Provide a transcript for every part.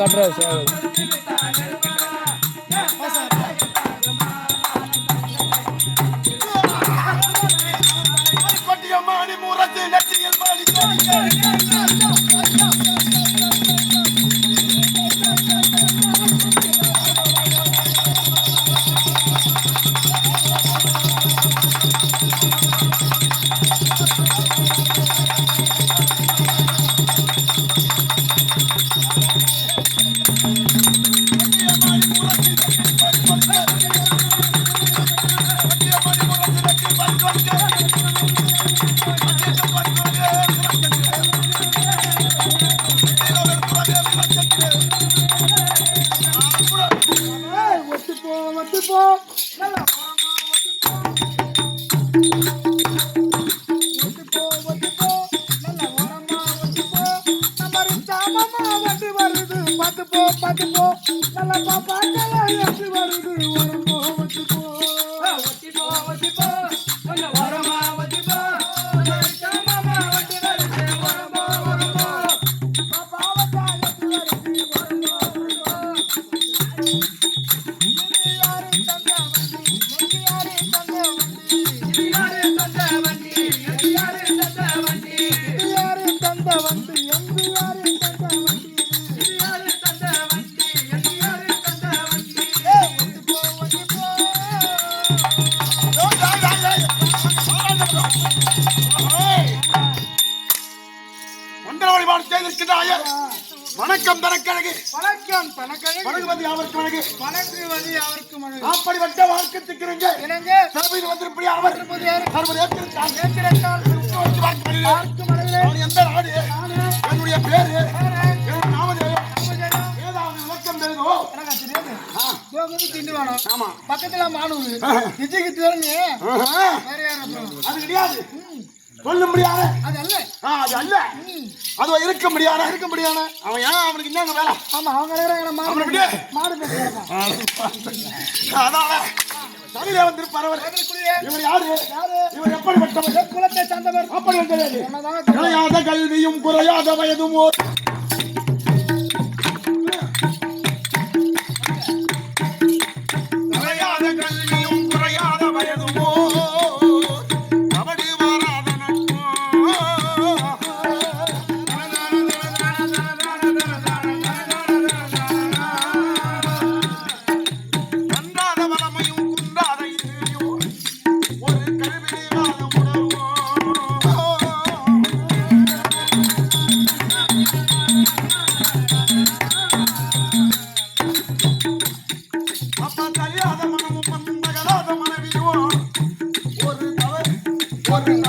கட்டுறாரு சார். கொட்டியம்மாடி மூரத்து நெற்றியில் மாடி. பார்த்து போ பார்த்து போ நல்லா பாப்பாக்கலாம் வணக்கம் தனக்கழகு வணங்குவது யாவருக்கு வணங்கு வணங்குவது அவருக்கு மழை அப்படிப்பட்ட வாழ்க்கத்துக்கிறங்க இணங்க சபையில் வந்திருப்படி அவர் ஏற்றிருக்கார் ஏற்றிருக்கால் வச்சு பார்க்கப்படுகிறது. பார்க்கு மழையிலே நான் எந்த நாடு? என்னுடைய பேரு. ஆமா. பக்கத்துல அப்புறம் அது கிடையாது. சொல்ல முடியாத. அது அல்ல. ஆ, அது அல்ல. அதுவா இருக்க முடியாத. இருக்க முடியாத. அவன் ஏன் அவனுக்கு என்னங்க வேலை? ஆமா அவங்க மாடு. மாடு அதனால தமிழே வந்திருப்பார் அவர். இவர் யாரு? இவர் எப்படிப்பட்டவர்? குலத்தை சார்ந்தவர். அப்படி வந்தது கல்வியும் குறையாத வயதும் ஓர் ஒரு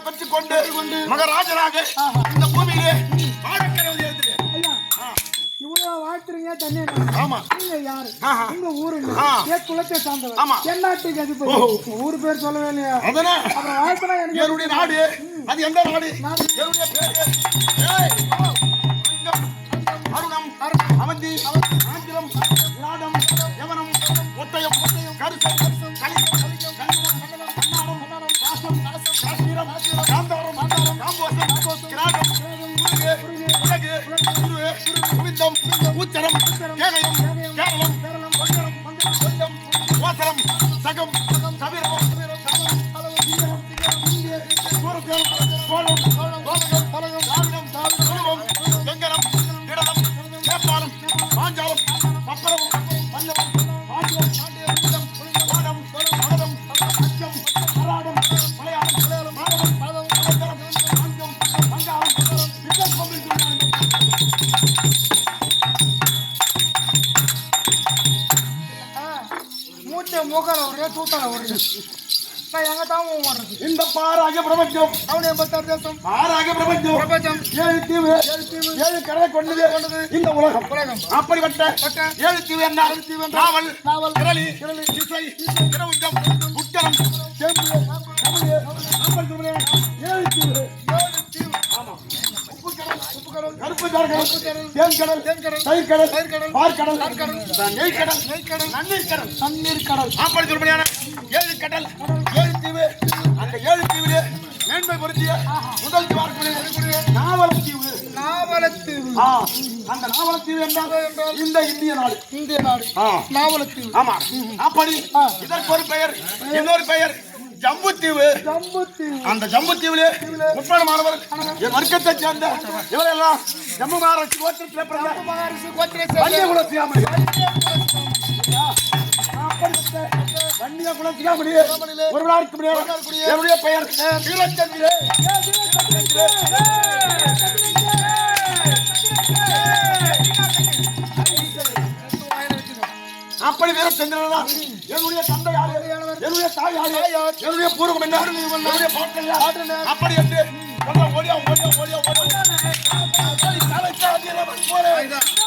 கொண்டு மகராஜராக இந்த பூமியிலே வாழ்த்துறீங்க தண்ணி ஆமா. நீங்க யாரு. உங்க ஊருங்க. ஏன் குலத்தை சார்ந்தவர். ஆமா. என்னாட்டுக்கு அதிபதி ஓஹோ. உங்க ஊர் பேர் சொல்லவே இல்லையா? அப்புறம் வாழ்த்துனா எனக்கு என்னுடைய நாடு. அது எந்த நாடு? நாடு. என்னுடைய பேரு. ஓசரம், சகம், உக்கார ஒரே தூத்தால ஒரே நான் எங்க தான் ஓடுறது இந்த பாராக பிரபஞ்சம் அவனு எண்பத்தாறு தேசம் பாராக பிரபஞ்சம் பிரபஞ்சம் ஏழு தீவு ஏழு கடலை கொண்டது இந்த உலகம் உலகம் அப்படிப்பட்ட பட்ட ஏழு தீவு என்ன நாவல் நாவல் கிரளி இசை கிரவுஞ்சம் உத்தரம் ஏழு தீவு ஆமா உப்புக்கடல் உப்புக்கடல் கருப்பு கடல் தேன்கடல் தயிர்கடல் பார்க்கடல் நெய்கடல் நன்னீர் கடல் தண்ணீர் கடல். அப்படி சொல்றேன் ஏழு கடல் ஏழு தீவு அந்த ஏழு தீவிலே மேன்மை பொருத்திய முதல் நாவலத்தீவு நாவலத்தீவு அந்த நாவலத்தீவு என்றால் இந்த இந்திய நாடு. இந்திய நாடு. நாவலத்தீவு ஆமா. அப்படி இதற்கு ஒரு பெயர் இன்னொரு பெயர் ஜம்புத்தீவு. அந்த ஜம்புத்தீவிலே முப்படமானவர் என் வர்க்கத்தை சேர்ந்த இவரெல்லாம் ஜம்மு மகாராஷ்டிர கோத்திரத்தில் வன்னிய குல சியாமணி. ஒரு நாளுக்கு முடியாது என்னுடைய பெயர் வீரச்சந்திரே அப்படி வீரச்சந்திரன் தான் என்னுடைய தந்தை யாரு என்னுடைய தாய் யாரு என்னுடைய பூர்வம் என்ன என்னுடைய பாட்கள் யார் அப்படி என்று ஓடியா ஓடியா ஓடியா ஓடியா போறேன்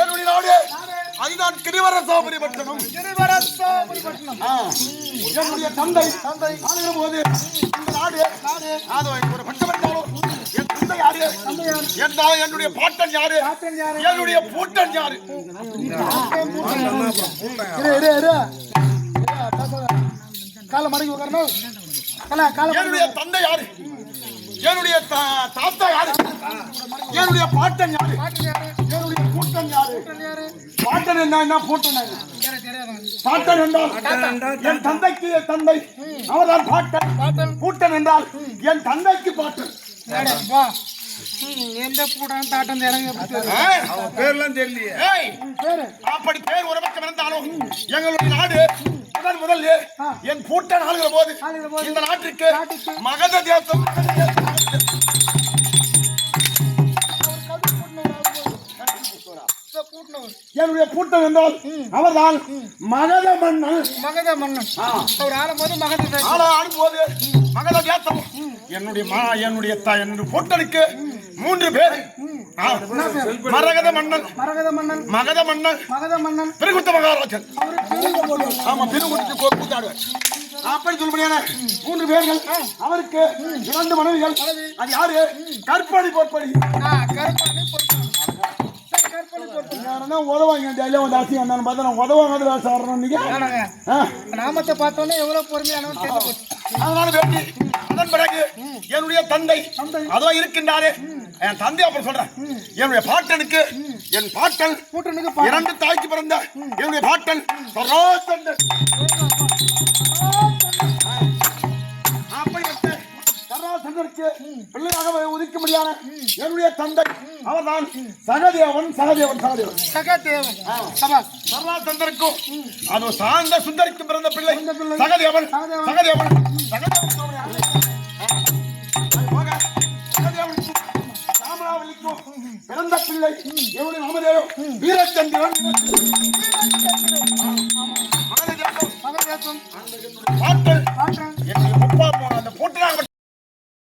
என்னுடைய நாடு. அதுதான் கிரிவர சோபரி பட்டணம். என்னுடைய தந்தை தந்தை ஆளுகிற போது இந்த நாடு நாடு. அது ஒரு பட்டம் இருந்தாலும் என் தந்தை யாரு? என்றால் என்னுடைய பாட்டன் யாரு? என்னுடைய பூட்டன் யாரு. காலை மடக்கி உட்காரணும். என்னுடைய தந்தை யாரு? என்னுடைய தாத்தா யாரு? என்னுடைய பாட்டன் யாரு? என்னுடைய பூட்டன் யாரு பாட்டு யாரு? பாட்டன் என்ன என்ன பூட்டன் என்றால் என் தந்தைக்கு தந்தை அவர்தான் பாட்டன். பூட்டன் என்றால் என் தந்தைக்கு பாட்டன் எந்த பூட்டான் தாட்டம் பேர்லாம் தெரியலையே ஏய், ம், பேரு அப்படி பேர் ஒரு பக்கம் இருந்தாலும் எங்களுடைய நாடு முதல் முதல்ல ஆ. என் பூட்டன் ஆளுகிற போது இந்த நாட்டிற்கு நாட்டுக்கு மகத தேசம் என்னுடைய பூட்டன் என்றால் அவர்தான் மகத மன்னன். மகத மன்னன். அவர் ஆளும்போது மகத ஆடும்போது மகத தேசம் என்னுடைய மா என்னுடைய தா- என்னுடைய பூட்டனுக்கு மூன்று பேர். மரகத மன்னன். மரகத மன்னன். மகத மன்னன். மகத மன்னன். பெருகுத்த மகாராஜன். ஆமா பெருங்குடிக்கு கூத்தாடுவார் அப்படி சொல்லுபடியான மூன்று பேர்கள் அவருக்கு இரண்டு மனைவிகள். அது யாரு? கற்பனை போற்படி ஆ, கருப்பாணி யாருன்னா உதவாங்க டெய்லியும் வந்து அசிங்க இருந்தாலும் பார்த்தா நான் உதவாங்க வேலை ஆ. நாமத்தை பார்த்தோன்னே எவ்வளவு பொறுமையானவன். அதனால வேண்டி அதன் பிறகு என்னுடைய தந்தை அதோ இருக்கின்றாரே. என் தந்தை அப்புறம் சொல்றேன். என்னுடைய பாட்டனுக்கு என் பாட்டன் கூட்டனுக்கு இரண்டு தாய்க்கு பிறந்த என்னுடைய பாட்டன் சரோசந்தன் சராசந்தருக்கு பிள்ளையாக உதிக்க முடியாத என்னுடைய தந்தை. அவர்தான் சகதேவன் சகதேவன் சகதேவன். சகதேவன். சபாஸ். சராசந்தருக்கும் அது சாந்த சுந்தரிக்கும் பிறந்த பிள்ளை. சகதேவன் சகதேவன். பிறந்த பிள்ளை. என்னுடைய நாமதேயம் வீரச்சந்திரன்.